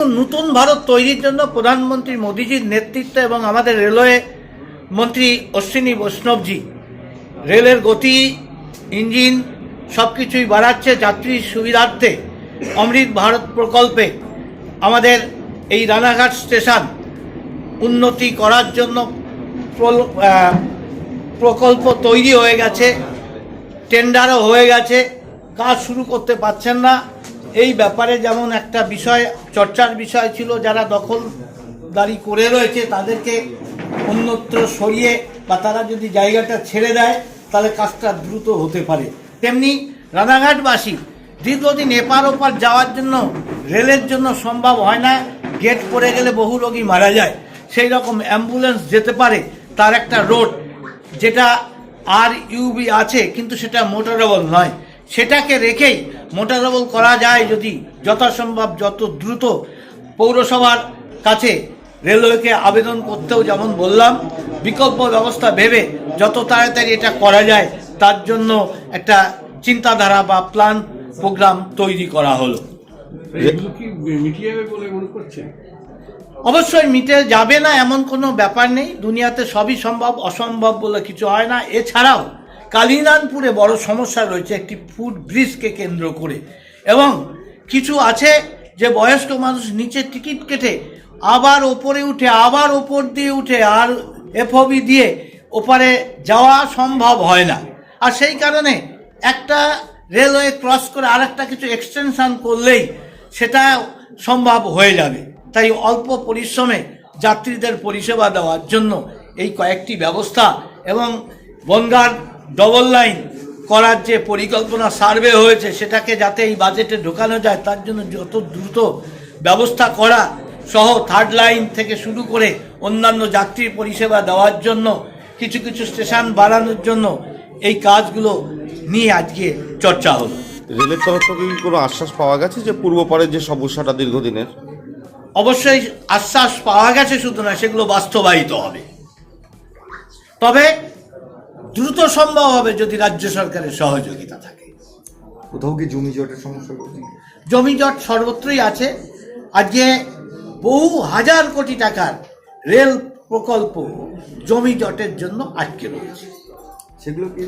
নতুন ভারত তৈরির জন্য প্রধানমন্ত্রী মোদীজির নেতৃত্ব এবং আমাদের রেলওয়ে মন্ত্রী অশ্বিনী বৈষ্ণবজি। রেলের গতি, ইঞ্জিন সব কিছুই বাড়াচ্ছে যাত্রীর সুবিধার্থে অমৃত ভারত প্রকল্পে। আমাদের এই রানাঘাট স্টেশন উন্নতি করার জন্য প্রকল্প তৈরি হয়ে গেছে, টেন্ডারও হয়ে গেছে, কাজ শুরু করতে পারছেন না। এই ব্যাপারে যেমন একটা বিষয় চর্চার বিষয় ছিল, যারা দখলদারি করে রয়েছে তাদেরকে অন্যত্র সরিয়ে বা তারা যদি জায়গাটা ছেড়ে দেয়, তাহলে কাজটা দ্রুত হতে পারে। তেমনি রানাঘাটবাসী দীর্ঘদিন এপার ওপার যাওয়ার জন্য, রেলের জন্য সম্ভব হয় না। গেট পড়ে গেলে বহু রোগী মারা যায়। সেই রকম অ্যাম্বুলেন্স যেতে পারে, তার একটা রোড, যেটা আর ইউবি আছে, কিন্তু সেটা মোটরেবল নয়। সেটাকে রেখেই মোটরেবল করা যায় যদি যথাসম্ভব যত দ্রুত পৌরসভার কাছে রেলওয়েকে আবেদন করতেও যেমন বললাম বিকল্প ব্যবস্থা ভেবে যত তাড়াতাড়ি এটা করা যায় তার জন্য একটা চিন্তাধারা বা প্ল্যান প্রোগ্রাম তৈরি করা হলো। অবশ্যই মিটে যাবে না এমন কোনো ব্যাপার নেই। দুনিয়াতে সবই সম্ভব অসম্ভব বলে কিছু হয় না। এছাড়াও কালিনানপুরে বড় সমস্যা রয়েছে, একটি ফুড ব্রিজকে কেন্দ্র করে। এবং কিছু আছে যে বয়স্ক মানুষ নিচে টিকিট কেটে আবার ওপরে উঠে, আবার ওপর দিয়ে উঠে, আর এফওবি দিয়ে ওপারে যাওয়া সম্ভব হয় না। আর সেই কারণে একটা রেলওয়ে ক্রস করে আর একটা কিছু এক্সটেনশন করলেই সেটা সম্ভব হয়ে যাবে। তাই অল্প পরিশ্রমে যাত্রীদের পরিষেবা দেওয়ার জন্য এই কয়েকটি ব্যবস্থা এবং বনগার ডবল লাইন করার যে পরিকল্পনা সার্ভে হয়েছে সেটাকে যাতে এই বাজেটে ঢোকানো যায় তার জন্য যত দ্রুত ব্যবস্থা করা সহ থার্ড লাইন থেকে শুরু করে অন্যান্য যাত্রীর পরিষেবা দেওয়ার জন্য কিছু কিছু স্টেশন বাড়ানোর জন্য এই কাজগুলো নিয়ে আজকে চর্চা হলো। রেলের তরফ থেকে কি কোনো আশ্বাস পাওয়া গেছে যে পূর্বপারের যে সমস্যাটা দীর্ঘদিনের? অবশ্যই আশ্বাস পাওয়া গেছে শুধু না সেগুলো বাস্তবায়িত হবে। তবে দ্রুত সম্ভব হবে যদি রাজ্য সরকারের সহযোগিতা থাকে। কোথাও কি জমি জটের সমস্যা জমি জট সর্বত্রই আছে। আজকে বহু হাজার কোটি টাকার রেল প্রকল্প জমি জটের জন্য আটকে রয়েছে। সেগুলো কি